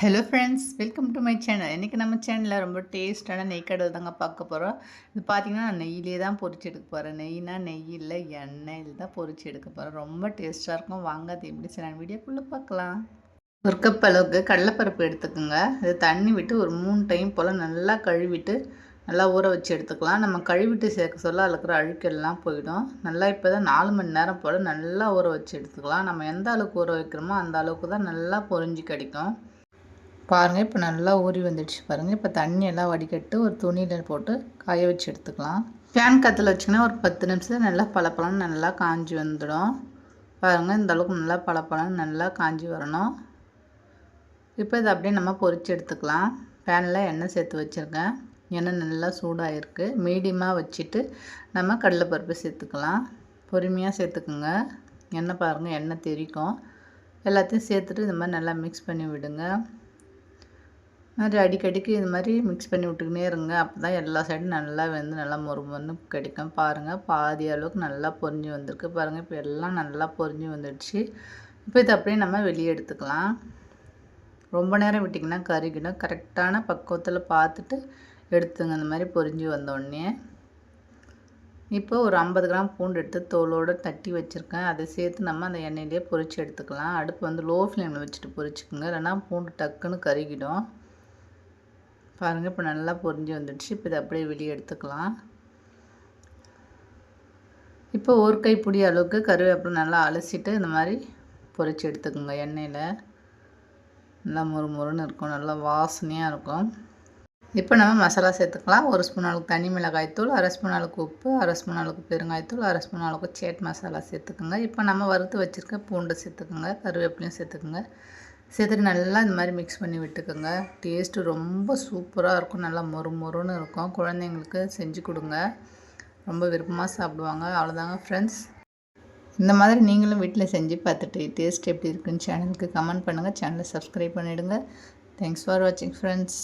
Hello friends welcome to my channel இன்றைக்கி நம்ம சேனலில் ரொம்ப டேஸ்ட்டான நெய் கடல் தாங்க பார்க்க போகிறோம் இது பார்த்திங்கன்னா நான் நெய்யிலே தான் பொறிச்சு எடுக்க போகிறேன் நெய்னா நெய் இல்லை எண்ணெயில் தான் பொரிச்சு எடுக்க போகிறேன் ரொம்ப டேஸ்ட்டாக இருக்கும். வாங்க அது எப்படி செய்யலாம் வீடியோக்குள்ளே பார்க்கலாம். ஒரு கப் அளவுக்கு கடலைப்பருப்பு எடுத்துக்கோங்க. இது தண்ணி விட்டு ஒரு மூணு டைம் போல் நல்லா கழுவிட்டு நல்லா ஊற வச்சு எடுத்துக்கலாம். நம்ம கழுவிட்டு சேர்க்க சொல்ல அதில் அழுக்கெல்லாம் போயிடும். நல்லா இப்போ தான் நாலு மணி நேரம் போல் நல்லா ஊற வச்சு எடுத்துக்கலாம். நம்ம எந்த அளவுக்கு ஊற வைக்கிறோமோ அந்த அளவுக்கு தான் நல்லா பொரிஞ்சு கிடைக்கும். பாருங்கள் இப்போ நல்லா ஊறி வந்துடுச்சு பாருங்கள் இப்போ தண்ணியெல்லாம் வடிகட்டு ஒரு துணியில் போட்டு காய வச்சு எடுத்துக்கலாம். ஃபேன் கத்தில் வச்சிங்கன்னா ஒரு பத்து நிமிஷத்தில் நல்லா பழப்பழம் நல்லா காஞ்சி வந்துடும். பாருங்கள் இந்த அளவுக்கு நல்லா பழப்பழம் நல்லா காஞ்சி வரணும். இப்போ இதை அப்படியே நம்ம பொறிச்சு எடுத்துக்கலாம். ஃபேனில் எண்ணெய் சேர்த்து வச்சுருக்கேன் எண்ணெய் நல்லா சூடாகிருக்கு மீடியமாக வச்சுட்டு நம்ம கடலைப்பருப்பு சேர்த்துக்கலாம். பொறுமையாக சேர்த்துக்குங்க. எண்ணெய் பாருங்கள் எண்ணெய் தெரிக்கும். எல்லாத்தையும் சேர்த்துட்டு இந்த மாதிரி நல்லா மிக்ஸ் பண்ணி விடுங்க. மாதிரி அடிக்கடிக்கு இது மாதிரி மிக்ஸ் பண்ணி விட்டுக்கினே இருங்க. அப்போ தான் எல்லா சைடும் நல்லா வந்து நல்லா மொறு மொறுன்னு கிடைக்கும். பாருங்கள் பாதி அளவுக்கு நல்லா பொரிஞ்சு வந்திருக்கு. பாருங்கள் இப்போ எல்லாம் நல்லா பொரிஞ்சு வந்துடுச்சு. இப்போ இது அப்படியே நம்ம வெளியே எடுத்துக்கலாம். ரொம்ப நேரம் விட்டிங்கன்னா கருகிடும். கரெக்டான பக்குவத்தில் பார்த்துட்டு எடுத்துங்க. அந்த மாதிரி பொரிஞ்சு வந்தோடனே இப்போ ஒரு ஐம்பது கிராம் பூண்டு எடுத்து தோலோடு தட்டி வச்சுருக்கேன். அதை சேர்த்து நம்ம அந்த எண்ணெயிலே பொரித்து எடுத்துக்கலாம். அடுப்பு வந்து லோ ஃப்ளேமில் வச்சுட்டு பொரிச்சுக்கோங்க இல்லைன்னா பூண்டு டக்குன்னு கருகிடும். பாருங்கள் இப்போ நல்லா பொரிஞ்சு வந்துடுச்சு. இப்போ இதை அப்படியே வெளியே எடுத்துக்கலாம். இப்போ ஒரு கைப்பிடி அளவுக்கு கருவேப்பிலை நல்லா அலசிட்டு இந்த மாதிரி பொரித்து எடுத்துக்கோங்க எண்ணெயில். நல்லா முறு முறுன்னு இருக்கும் நல்லா வாசனையாக இருக்கும். இப்போ நம்ம மசாலா சேர்த்துக்கலாம். ஒரு ஸ்பூன் அளவுக்கு தனி மிளகாய்த்தூள் அரை ஸ்பூன் அளவுக்கு உப்பு அரை ஸ்பூன் அளவுக்கு பெருங்காய்த்தூள் அரை ஸ்பூன் அளவுக்கு சேட் மசாலா சேர்த்துக்கோங்க. இப்போ நம்ம வறுத்து வச்சுருக்க பூண்டு சேர்த்துக்கோங்க கருவேப்பிலையும் சேர்த்துக்கோங்க. சேர்த்துட்டு நல்லா இந்த மாதிரி மிக்ஸ் பண்ணி விட்டுக்கோங்க. டேஸ்ட்டு ரொம்ப சூப்பராக இருக்கும். நல்லா மொறு மொறுன்னு இருக்கும். குழந்தைங்களுக்கு செஞ்சு கொடுங்க. ரொம்ப விருப்பமாக சாப்பிடுவாங்க. அவ்வளோதாங்க ஃப்ரெண்ட்ஸ் இந்த மாதிரி நீங்களும் வீட்டில் செஞ்சு பார்த்துட்டு டேஸ்ட் எப்படி இருக்குன்னு சேனலுக்கு கமெண்ட் பண்ணுங்கள் சேனலை சப்ஸ்கிரைப் பண்ணிவிடுங்க தேங்க்ஸ் ஃபார் வாட்சிங் ஃப்ரெண்ட்ஸ்